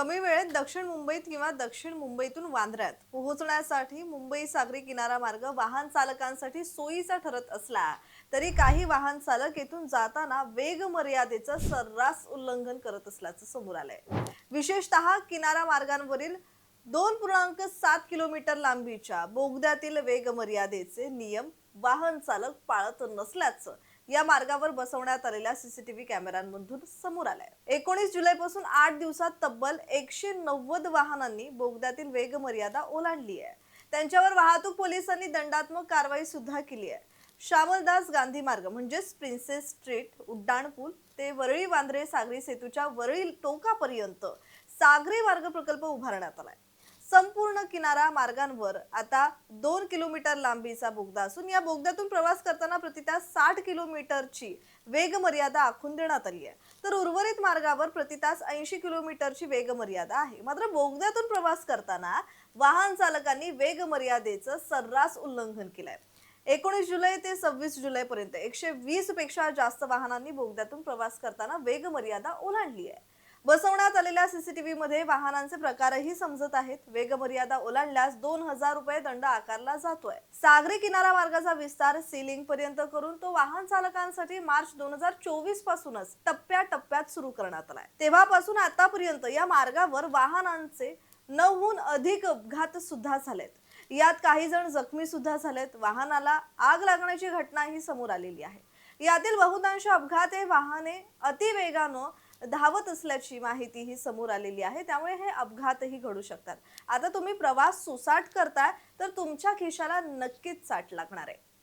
कमी वेळेत दक्षिण मुंबईत किंवा दक्षिण मुंबईतून वांद्र्यात पोहोचण्यासाठी मुंबई सागरी किनारा मार्ग वाहन चालकांसाठी सोयीचा ठरत असला तरी काही वाहन चालक येथून जाताना वेग मर्यादेचं सर्रास उल्लंघन करत असल्याचं समोर आलंय. विशेषतः किनारा मार्गांवरील दोन पूर्णांक सात किलोमीटर लांबीच्या बोगद्यातील वेग मर्यादेचे नियम वाहन चालक पाळत नसल्याचं या मार्गावर बसवण्यात आलेल्या सीसीटीव्ही कॅमेऱ्यांमधून समोर आलाय. एकोणीस जुलैपासून आठ दिवसात तब्बल एकशे नव्वद वाहनांनी बोगद्यातील वेग मर्यादा ओलांडली आहे. त्यांच्यावर वाहतूक पोलिसांनी दंडात्मक कारवाई सुद्धा केली आहे. श्यामलदास गांधी मार्ग म्हणजेच प्रिन्सेस स्ट्रीट उड्डाणपूल ते वरळी वांद्रे सागरी सेतूच्या वरळी टोकापर्यंत सागरी मार्ग प्रकल्प उभारण्यात आलाय. संपूर्ण किनारा मार्गांवर आता दोन किलोमीटर लांबीचा बोगदा असून या बोगद्यातून प्रवास करताना प्रति तास साठ किलोमीटरची वेग मर्यादा आखून देण्यात आली आहे. तर उर्वरित मार्गावर प्रति तास ऐंशी किलोमीटरची वेग मर्यादा आहे. मात्र बोगद्यातून प्रवास करताना वाहन चालकांनी वेग मर्यादेचं सर्रास उल्लंघन केलंय. एकोणीस जुलै ते सव्वीस जुलैपर्यंत एकशे वीसपेक्षा जास्त वाहनांनी बोगद्यातून प्रवास करताना वेग मर्यादा ओलांडली आहे. बसवण्यात आलेल्या सीसीटीव्ही मध्ये वाहनांचे प्रकारही समजत आहेत. वेगमर्यादा ओलांडल्यास दोन हजार रुपये दंड आकारला जातोय. सागरी किनारा मार्गाचा विस्तार सीलिंग पर्यंत करून तो वाहन चालकांसाठी मार्च दोन हजार चोवीस पासूनच टप्प्या टप्प्यात सुरू करण्यात आलाय. तेव्हापासून आतापर्यंत या मार्गावर वाहनांचे नऊहून अधिक अपघात सुद्धा झालेत. यात काही जण जखमी सुद्धा झालेत. वाहनाला आग लागण्याची घटनाही समोर आलेली आहे. यातील बहुतांश अपघात हे वाहने अतिवेगानं धावत असल्याची माहितीही समोर आलेली आहे. त्यामुळे हे अपघातही घडू शकतात. आता तुम्ही प्रवास सुसाट करताय तर तुमच्या खिशाला नक्कीच चाट लागणार आहे.